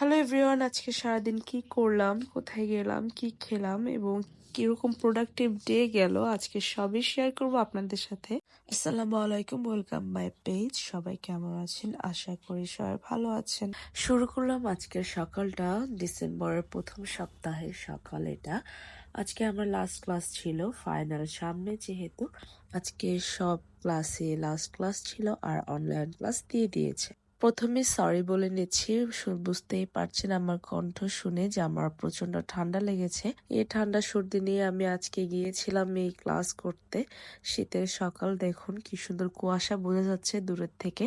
Hello everyone আজকে সারাদিন কি করলাম, কোথায় গেলাম, কি খেলাম এবং কীরকম প্রোডাক্টিভ ডে গেল আজকে সবই শেয়ার করব আপনাদের সাথে। আসসালামু আলাইকুম ওয়েলকাম মাই পেজ সবাই কেমন আছেন? আশা করি সবাই ভালো আছেন। শুরু করলাম আজকের সকালটা ডিসেম্বরের প্রথম সপ্তাহের সকাল এটা। আজকে আমার লাস্ট ক্লাস ছিল ফাইনাল সামনে যেহেতু। আজকে সব ক্লাসে লাস্ট ক্লাস ছিল আর অনলাইন ক্লাস দিয়ে দিয়েছে। প্রথমে সরি বলে নিচ্ছি বুঝতেই পারছেন আমার কণ্ঠ শুনে যে আমার প্রচণ্ড ঠান্ডা লেগেছে। এই ঠান্ডা সর্দি নিয়ে আমি আজকে গিয়েছিলাম এই ক্লাস করতে। শীতের সকাল, দেখুন কি সুন্দর কুয়াশা বোঝা যাচ্ছে দূরের থেকে।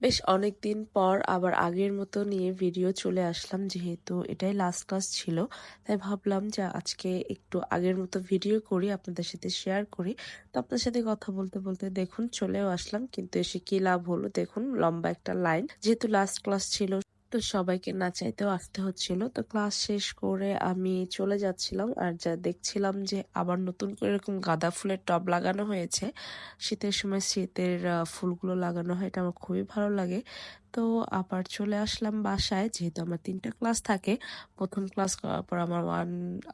বেশ অনেক দিন পর আবার আগের মতো নিয়ে ভিডিও চলে আসলাম, যেহেতু এটাই লাস্ট ক্লাস ছিল। তাই ভাবলাম যে আজকে একটু আগের মতো ভিডিও করি, আপনাদের সাথে শেয়ার করি। তো আপনার সাথে কথা বলতে বলতে দেখুন, চলেও আসলাম। কিন্তু এসে কি লাভ হলো? দেখুন, লম্বা একটা লাইন যেহেতু লাস্ট ক্লাস ছিল তো সবাইকে না চাইতেও আসতে হচ্ছিল। তো ক্লাস শেষ করে আমি চলে যাচ্ছিলাম আর যা দেখছিলাম যে আবার নতুন করে এরকম গাঁদা ফুলের টব লাগানো হয়েছে। শীতের সময় শীতের ফুলগুলো লাগানো হয়, এটা আমার খুবই ভালো লাগে। তো আবার চলে আসলাম বাসায়। যেহেতু আমার তিনটা ক্লাস থাকে, প্রথম ক্লাস করার পর আমার ওয়ান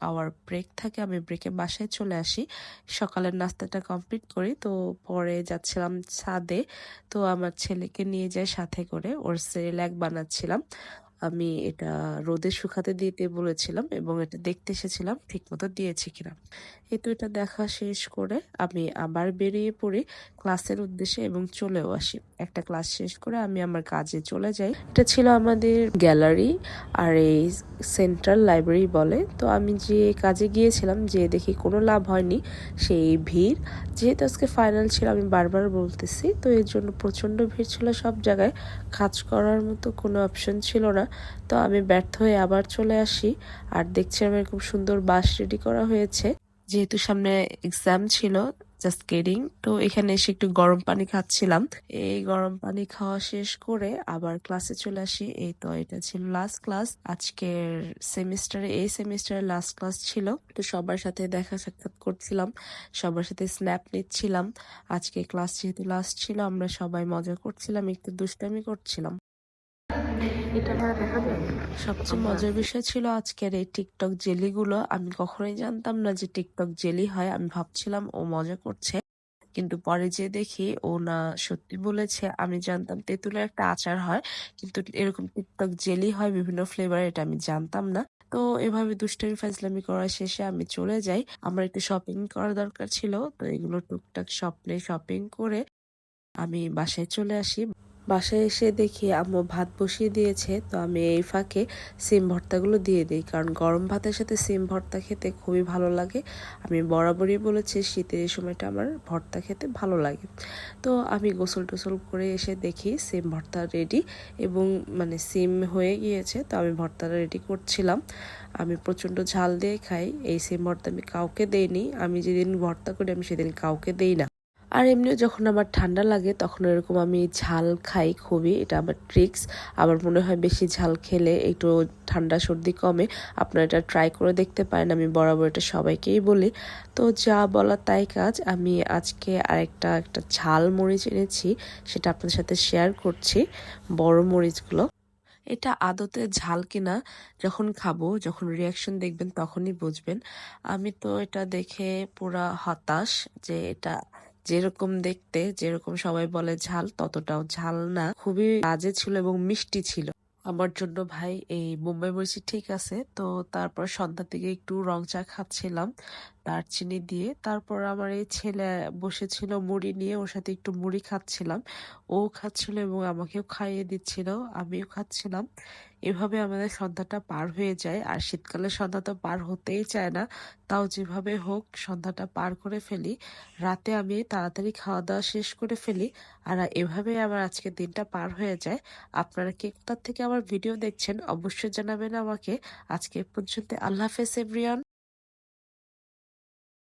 আওয়ার ব্রেক থাকে, আমি ব্রেকে বাসায় চলে আসি। সকালের নাস্তাটা কমপ্লিট করি, তো পরে যাচ্ছিলাম ছাদে। তো আমার ছেলেকে নিয়ে যাই সাথে করে, ওর সেরেল্যাক বানাচ্ছিলাম। আমি এটা রোদে শুকাতে দিতে বলেছিলাম এবং এটা দেখতে এসেছিলাম ঠিক মতো দিয়েছি কিনা। এই তো এটা দেখা শেষ করে আমি আবার বেরিয়ে পড়ি ক্লাসের উদ্দেশ্যে এবং চলেও আসি। একটা ক্লাস শেষ করে আমি আমার কাজে চলে যাই। এটা ছিল আমাদের গ্যালারি, আর এই সেন্ট্রাল লাইব্রেরি বলে। তো আমি যে কাজে গিয়েছিলাম, যে দেখি কোনো লাভ হয়নি, সেই ভিড়। যেহেতু আজকে ফাইনাল ছিল, আমি বারবার বলতেছি, তো এর জন্য প্রচণ্ড ভিড় ছিল। সব জায়গায় কাজ করার মতো কোনো অপশন ছিল না। তো আমি ব্যর্থ হয়ে আবার চলে আসি। আর দেখছি আমার খুব সুন্দর বাস রেডি করা হয়েছে। যেহেতু সামনে এক্সাম ছিল জাস্ট কেডিং তো এখানে এসে একটু গরম পানি খাচ্ছিলাম। এই গরম পানি খাওয়া শেষ করে আবার ক্লাসে চলে আসি। এই তো এটা ছিল লাস্ট ক্লাস আজকের সেমিস্টারে এই সেমিস্টারের লাস্ট ক্লাস ছিল। তো সবার সাথে দেখা সাক্ষাৎ করছিলাম। সবার সাথে স্ন্যাপ নিচ্ছিলাম। আজকে ক্লাস যেহেতু লাস্ট ছিল, আমরা সবাই মজা করছিলাম, একটু দুষ্টামি করছিলাম। সবচেয়ে মজার বিষয় ছিল আজকের এই টিকটক জেলিগুলো। আমি কখনোই জানতাম না যে টিকটক জেলি হয়। আমি ভাবছিলাম ও মজা করছে। কিন্তু পরে যে দেখি ও না, সত্যি বলেছে, আমি জানতাম তেঁতুলের একটা আচার হয়। কিন্তু এরকম টিকটক জেলি হয়, বিভিন্ন ফ্লেভার এটা আমি জানতাম না। তো এভাবে দুষ্টামি, ফাজলামি করা শেষে আমি চলে যাই। আমার একটু শপিং করা দরকার ছিল। তো এগুলো টুকটাক শপে শপিং করে আমি বাসায় চলে আসি। বাসায় এসে দেখি আম্মু ভাত বসিয়ে দিয়েছে, তো আমি এই ফাঁকে সিম ভর্তাগুলো দিয়ে দিই। কারণ গরম ভাতের সাথে সিম ভর্তা খেতে খুবই ভালো লাগে। আমি বরাবরই বলেছি শীতের এই সময়টা আমার ভর্তা খেতে ভালো লাগে। তো আমি গোসল টোসল করে এসে দেখি সিম ভর্তা রেডি এবং মানে সিম হয়ে গিয়েছে, তো আমি ভর্তাটা রেডি করছিলাম। আমি প্রচণ্ড ঝাল দিয়ে খাই, এই সিম ভর্তা আমি কাউকে দেইনি। আমি যেদিন ভর্তা করি, আমি সেদিন কাউকে দেই না। আর এমনিও যখন আমার ঠান্ডা লাগে, তখন এরকম আমি ঝাল খাই খুবই। এটা আমার ট্রিক্স আমার মনে হয় বেশি ঝাল খেলে একটু ঠান্ডা সর্দি কমে। আপনারা এটা ট্রাই করে দেখতে পারেন, আমি বরাবর এটা সবাইকেই বলি। তো যা বলা তাই কাজ। আমি আজকে আরেকটা, একটা ঝাল মরিচ এনেছি, সেটা আপনাদের সাথে শেয়ার করছি, বড় মরিচগুলো। এটা আদতে ঝাল কিনা, যখন খাব, যখন রিয়াকশন দেখবেন তখনই বুঝবেন। আমি তো এটা দেখে পুরা হতাশ যে এটা যেরকম দেখতে, যেরকম সবাই বলে ঝাল, ততটাও ঝাল না। খুবই বাজে ছিল এবং মিষ্টি ছিল। আমার জন্য ভাই, এই মুম্বাই মরিচি ঠিক আছে, তো তারপর সন্ধ্যার দিকে একটু রং চা খাচ্ছিলাম। দারচিনি দিয়ে। তারপর আমার এই ছেলে বসেছিল মুড়ি নিয়ে, ওর সাথে একটু মুড়ি খাচ্ছিলাম। ও খাচ্ছিল এবং আমাকেও খাইয়ে দিচ্ছিল, আমিও খাচ্ছিলাম। এভাবে আমাদের সন্ধ্যাটা পার হয়ে যায়। আর শীতকালে সন্ধ্যা তো পার হতেই চায় না। তাও যেভাবে হোক সন্ধ্যাটা পার করে ফেলি। রাতে আমি তাড়াতাড়ি খাওয়া দাওয়া শেষ করে ফেলি। আর এভাবে আমার আজকে দিনটা পার হয়ে যায়। আপনারা কে কোথা থেকে আমার ভিডিও দেখছেন, অবশ্যই জানাবেন আমাকে। আজকে পর্যন্ত আল্লাহ হাফেজ এভরিয়ান